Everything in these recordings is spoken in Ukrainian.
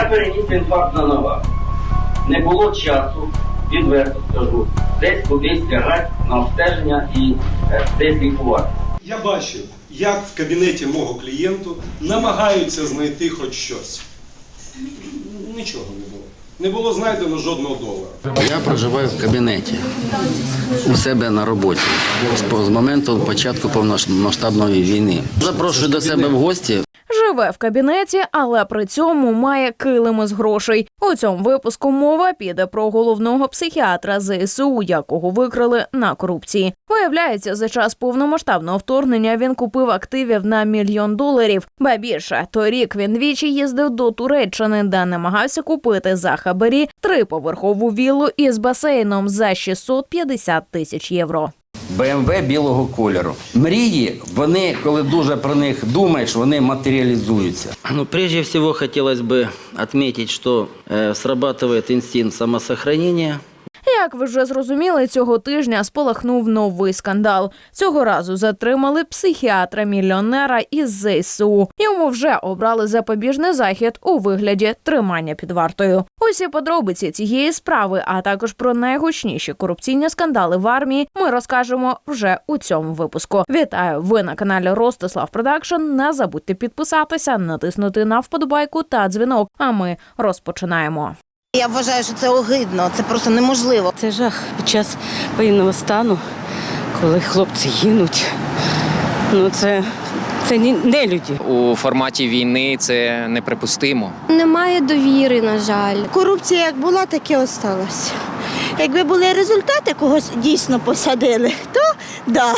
Я переніс інфаркт на нова. Не було часу, відверто скажу, десь кудись лягати на обстеження і е, десь лікувати. Я бачив, як в кабінеті мого клієнту намагаються знайти хоч щось. Нічого не було. Не було знайдено жодного долара. Я проживаю в кабінеті у себе на роботі з моменту початку повномасштабної війни. Запрошую до себе в гості. Живе в кабінеті, але при цьому має килим із грошей. У цьому випуску мова піде про головного психіатра ЗСУ, якого викрили на корупції. Виявляється, за час повномасштабного вторгнення він купив активів на мільйон доларів. Ба більше торік він двічі їздив до Туреччини, де намагався купити за хабарі триповерхову віллу із басейном за 650 тисяч євро. БМВ білого кольору. Мрії, вони, коли дуже про них думаєш, вони матеріалізуються. Ну, прежде всего, хотелось бы отметить, что э, срабатывает инстинкт самосохранения. як ви вже зрозуміли, цього тижня спалахнув новий скандал. Цього разу затримали психіатра-мільйонера із ЗСУ. Йому вже обрали запобіжний захід у вигляді тримання під вартою. Усі подробиці цієї справи, а також про найгучніші корупційні скандали в армії, ми розкажемо вже у цьому випуску. Вітаю! Ви на каналі Ростислав Продакшн. Не забудьте підписатися, натиснути на вподобайку та дзвінок. А ми розпочинаємо. Я вважаю, що це огидно, це просто неможливо. Це жах під час воєнного стану, коли хлопці гинуть. Ну це, це не люди. у форматі війни це неприпустимо. Немає довіри, на жаль. Корупція як була, так і осталась. Якби були результати, когось дійсно посадили, то да.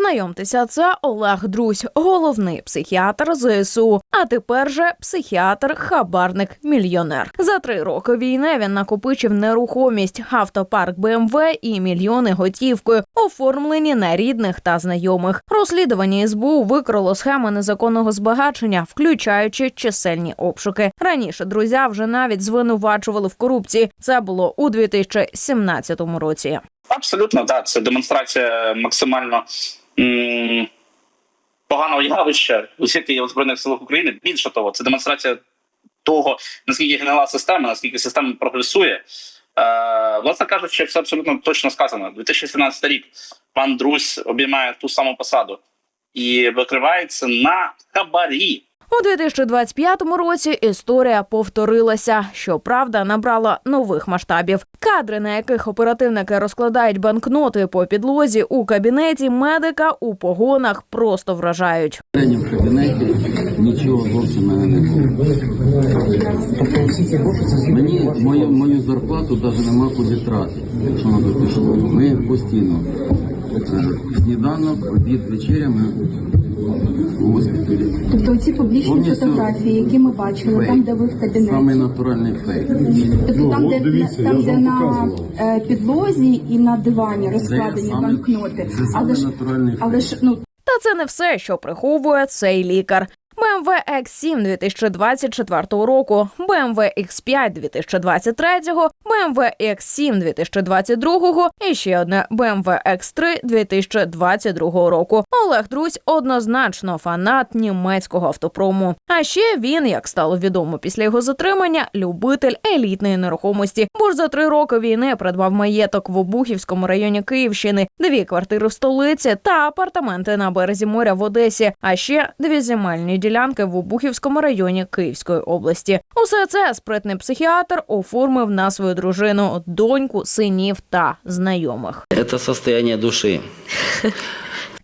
Знайомтеся, це Олег Друзь, головний психіатр ЗСУ. А тепер же психіатр, хабарник, мільйонер. За три роки війни він накопичив нерухомість, автопарк БМВ і мільйони готівкою, оформлені на рідних та знайомих. Розслідування СБУ викрило схеми незаконного збагачення, включаючи чисельні обшуки. Раніше друзя вже навіть звинувачували в корупції. Це було у 2017 році. Абсолютно, так. Це демонстрація максимально м- поганого явища, яке є Збройних силах України. Більше того, це демонстрація того, наскільки гнила система, наскільки система прогресує. Е, власне кажучи, все абсолютно точно сказано. 2017 рік пан Друзь обіймає ту саму посаду і викривається на хабарі. У 2025 році історія повторилася. Щоправда, набрала нових масштабів. Кадри, на яких оперативники розкладають банкноти по підлозі у кабінеті медика у погонах, просто вражають. В кабінеті нічого зовсім мене не було. Мені мою, мою зарплату навіть нема куди тратити, якщо на то пішло. Ми постійно е, сніданок, обід, вечеря ми. Тобто ці публічні фотографії, які ми бачили, Фейк. там, де ви в кабінеті, Самий натуральний фейк. тобто там, де, там, де на е, підлозі і на дивані розкладені саме- банкноти. Це Але ж, натуральний але ж ну Та це не все, що приховує цей лікар. BMW X7 2024 року, BMW X5 2023, BMW X7 2022 і ще одне BMW X3 2022 року. Олег Друзь однозначно фанат німецького автопрому. А ще він, як стало відомо після його затримання, любитель елітної нерухомості. Бо ж за три роки війни придбав маєток в Обухівському районі Київщини, дві квартири в столиці та апартаменти на березі моря в Одесі, а ще дві земельні ділянки в Обухівському районі Київської області. Усе це спритний психіатр оформив на свою дружину, доньку, синів та знайомих. Це состояние душі.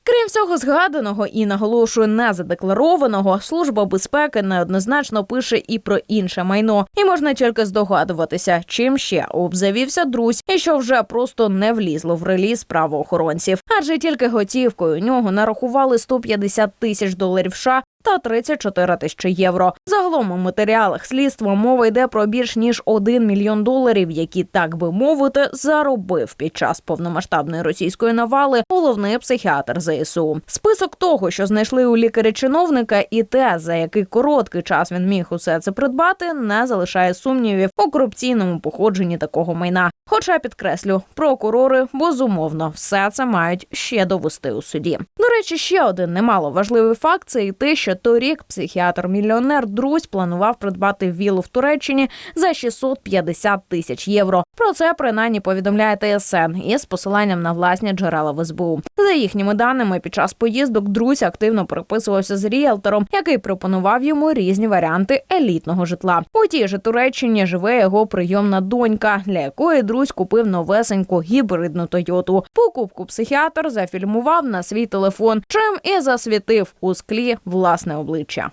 Крім всього згаданого і наголошую незадекларованого, служба безпеки неоднозначно пише і про інше майно, і можна тільки здогадуватися, чим ще обзавівся друзь, і що вже просто не влізло в реліз правоохоронців. Адже тільки готівкою у нього нарахували 150 тисяч доларів США та 34 тисячі євро. Загалом у матеріалах слідства мова йде про більш ніж 1 мільйон доларів, які, так би мовити, заробив під час повномасштабної російської навали головний психіатр ЗСУ. Список того, що знайшли у лікаря-чиновника, і те, за який короткий час він міг усе це придбати, не залишає сумнівів у корупційному походженні такого майна. Хоча підкреслю, прокурори безумовно все це мають ще довести у суді. До речі, ще один немало важливий факт це і те, що торік психіатр-мільйонер Друзь планував придбати віллу в Туреччині за 650 тисяч євро. Про це принаймні повідомляє ТСН із посиланням на власні джерела в СБУ. За їхніми даними, під час поїздок Друзь активно переписувався з ріелтором, який пропонував йому різні варіанти елітного житла. У тій же Туреччині живе його прийомна донька, для якої Друзь купив новесеньку гібридну Тойоту. Покупку психіатр зафільмував на свій телефон, чим і засвітив у склі власне обличчя.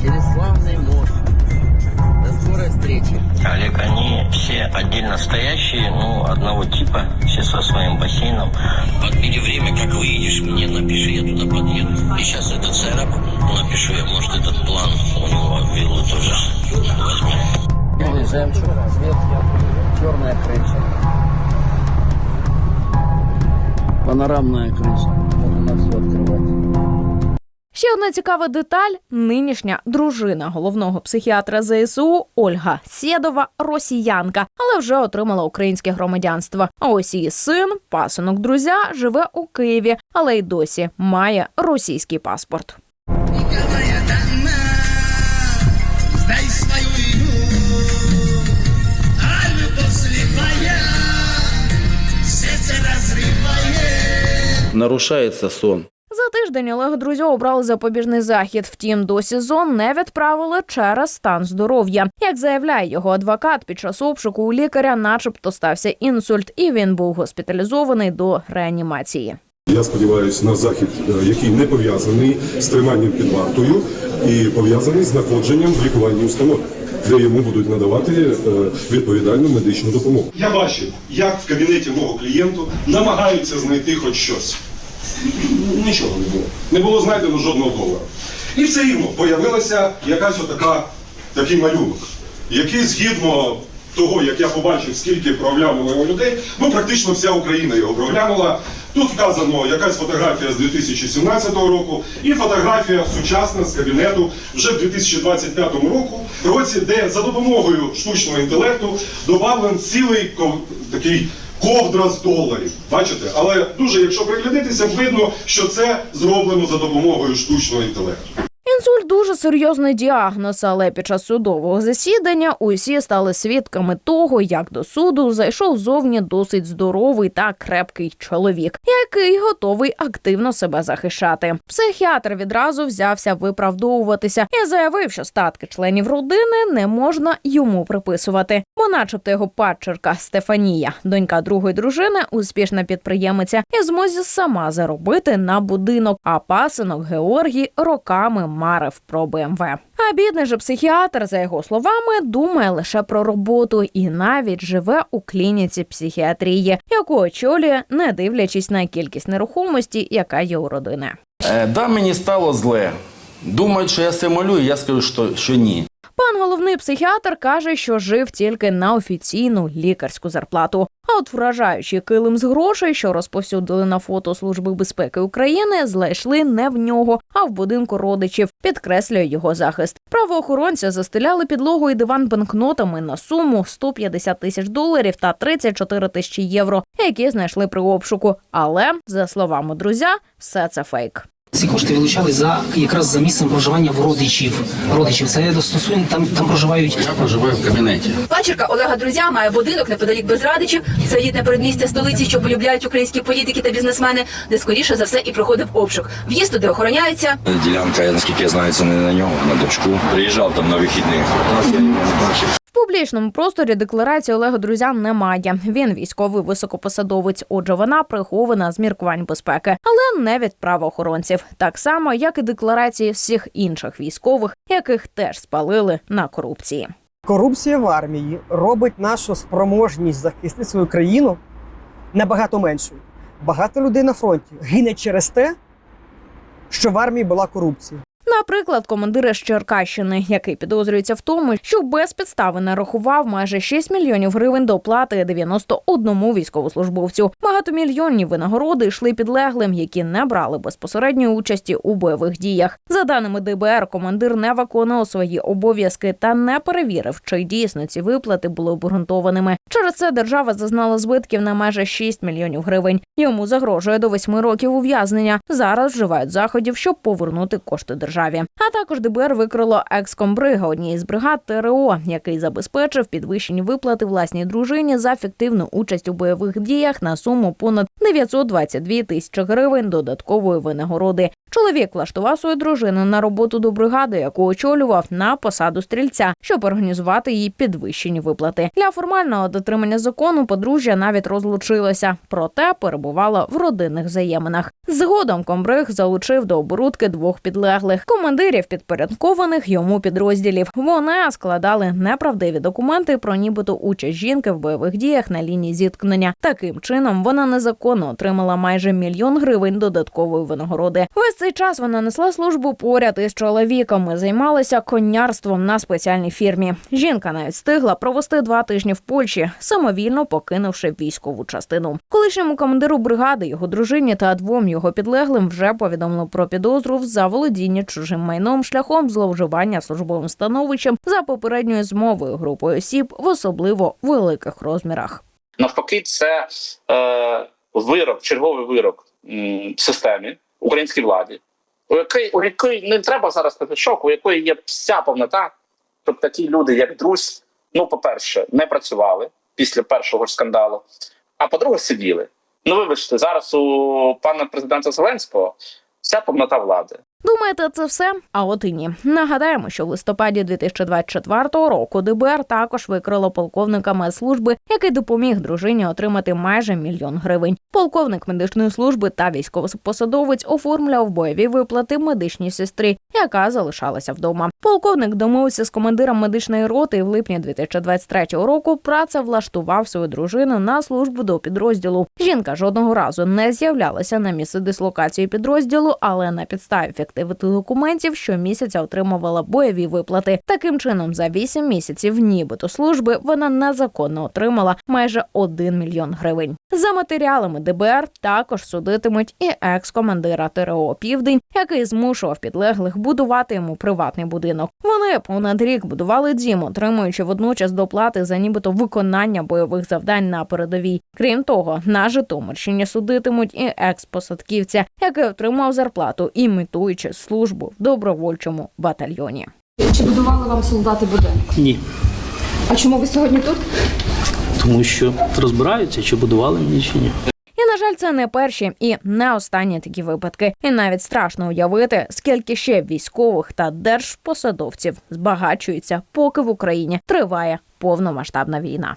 Через славний мост. До встречи. Олег, они все отдельно стоящие, ну, одного типа, все со своим бассейном. Подбери время, как выедешь, мне напиши, я туда подъеду. И сейчас этот сайрап напишу, я, может, этот план у него виллу тоже возьмем. Белый жемчуг, цвет, черная крыша. Панорамная крыша. Можно все открывать. Ще одна цікава деталь: нинішня дружина головного психіатра ЗСУ Ольга Сєдова росіянка, але вже отримала українське громадянство. А ось її син, пасунок друзя, живе у Києві, але й досі має російський паспорт. Сдай Нарушается сон. За тиждень Олега Друзьо обрали запобіжний захід. Втім, до СІЗО не відправили через стан здоров'я. Як заявляє його адвокат, під час обшуку у лікаря, начебто, стався інсульт, і він був госпіталізований до реанімації. Я сподіваюся на захід, е, який не пов'язаний з триманням під вартою і пов'язаний з знаходженням в лікувальній установі, де йому будуть надавати е, відповідальну медичну допомогу. Я бачив, як в кабінеті мого клієнту намагаються знайти хоч щось. Нічого не було. Не було знайдено жодного долара. І все рівно появилася якась отака такий малюнок, який згідно того, як я побачив, скільки проглянуло його людей, ну практично вся Україна його проглянула. Тут вказано якась фотографія з 2017 року і фотографія сучасна з кабінету вже в 2025 року, році, де за допомогою штучного інтелекту додавлен цілий такий ковдра з доларів. Бачите? Але дуже, якщо приглядитися, видно, що це зроблено за допомогою штучного інтелекту. Інсульт дуже серйозний діагноз, але під час судового засідання усі стали свідками того, як до суду зайшов зовні досить здоровий та крепкий чоловік, який готовий активно себе захищати. Психіатр відразу взявся виправдовуватися і заявив, що статки членів родини не можна йому приписувати, бо, начебто, його падчерка Стефанія, донька другої дружини, успішна підприємиця, і змозі сама заробити на будинок. А пасинок Георгій роками марив про БМВ. А бідний же психіатр, за його словами, думає лише про роботу і навіть живе у клініці психіатрії, яку очолює, не дивлячись на кількість нерухомості, яка є у родини. Е, да, мені стало зле. Думають, що я симулюю, я скажу, що, що ні. Пан головний психіатр каже, що жив тільки на офіційну лікарську зарплату. А от вражаючий килим з грошей, що розповсюдили на фото Служби безпеки України, знайшли не в нього, а в будинку родичів. Підкреслює його захист. Правоохоронці застеляли підлогу і диван банкнотами на суму 150 тисяч доларів та 34 тисячі євро, які знайшли при обшуку. Але за словами друзя, все це фейк. Ці кошти вилучали за якраз за місцем проживання в родичів. Родичів це стосує там, там проживають Я проживаю в кабінеті. Пачерка Олега Друзя має будинок неподалік Безрадичів. Це рідне передмістя столиці, що полюбляють українські політики та бізнесмени, де скоріше за все і проходив обшук. В'їзд туди охороняється. Ділянка, наскільки я знаю, це не на нього, на дочку. Приїжджав там на вихідних. Публічному просторі декларації Олега Друзя немає. Він військовий високопосадовець, отже, вона прихована з міркувань безпеки, але не від правоохоронців, так само як і декларації всіх інших військових, яких теж спалили на корупції. Корупція в армії робить нашу спроможність захистити свою країну набагато меншою. Багато людей на фронті гине через те, що в армії була корупція. Наприклад, командира з Черкащини, який підозрюється в тому, що без підстави нарахував майже 6 мільйонів гривень до оплати 91 військовослужбовцю. Багатомільйонні винагороди йшли підлеглим, які не брали безпосередньої участі у бойових діях. За даними ДБР, командир не виконував свої обов'язки та не перевірив, чи дійсно ці виплати були обґрунтованими. Через це держава зазнала збитків на майже 6 мільйонів гривень. Йому загрожує до 8 років ув'язнення. Зараз вживають заходів, щоб повернути кошти державі. А також ДБР викрило екскомбрига однієї з бригад ТРО, який забезпечив підвищені виплати власній дружині за фіктивну участь у бойових діях на суму понад 922 тисячі гривень додаткової винагороди. Чоловік влаштував свою дружину на роботу до бригади, яку очолював на посаду стрільця, щоб організувати їй підвищені виплати. Для формального дотримання закону подружжя навіть розлучилося, проте перебувало в родинних взаєминах. Згодом комбриг залучив до оборудки двох підлеглих командирів підпорядкованих йому підрозділів. Вони складали неправдиві документи про нібито участь жінки в бойових діях на лінії зіткнення. Таким чином вона незаконно отримала майже мільйон гривень додаткової винагороди. Весь цей час вона несла службу поряд із чоловіком і займалася конярством на спеціальній фірмі. Жінка навіть встигла провести два тижні в Польщі, самовільно покинувши військову частину. Колишньому командиру бригади, його дружині та двом його підлеглим вже повідомили про підозру за володіння чужим майном шляхом зловживання службовим становищем за попередньою змовою групою осіб в особливо великих розмірах. Навпаки, це е, вирок, черговий вирок м, системі, українській владі, у якої у якої не треба зараз петишок, у якої є вся повнота. щоб такі люди, як Друзь, ну, по-перше, не працювали після першого скандалу, а по-друге, сиділи. Ну, вибачте, зараз у пана президента Зеленського вся повнота влади. Думаєте, це все? А от і ні. Нагадаємо, що в листопаді 2024 року ДБР також викрило полковника медслужби, який допоміг дружині отримати майже мільйон гривень. Полковник медичної служби та військовопосадовець оформляв бойові виплати медичній сестрі, яка залишалася вдома. Полковник домовився з командиром медичної роти і в липні 2023 року працевлаштував свою дружину на службу до підрозділу. Жінка жодного разу не з'являлася на місце дислокації підрозділу, але на підставі фіктивних документів щомісяця отримувала бойові виплати. Таким чином, за 8 місяців нібито служби вона незаконно отримала майже 1 мільйон гривень. За матеріалами ДБР також судитимуть і екс-командира ТРО Південь, який змушував підлеглих будувати йому приватний будинок. Вони понад рік будували дім, отримуючи водночас доплати за нібито виконання бойових завдань на передовій. Крім того, на Житомирщині судитимуть і екс-посадківця, який отримав зарплату, імітуючи службу в добровольчому батальйоні. Чи будували вам солдати будинок? Ні. А чому ви сьогодні тут? Тому що розбираються, чи будували мені, чи ні. І на жаль, це не перші і не останні такі випадки. І навіть страшно уявити, скільки ще військових та держпосадовців збагачуються, поки в Україні триває повномасштабна війна.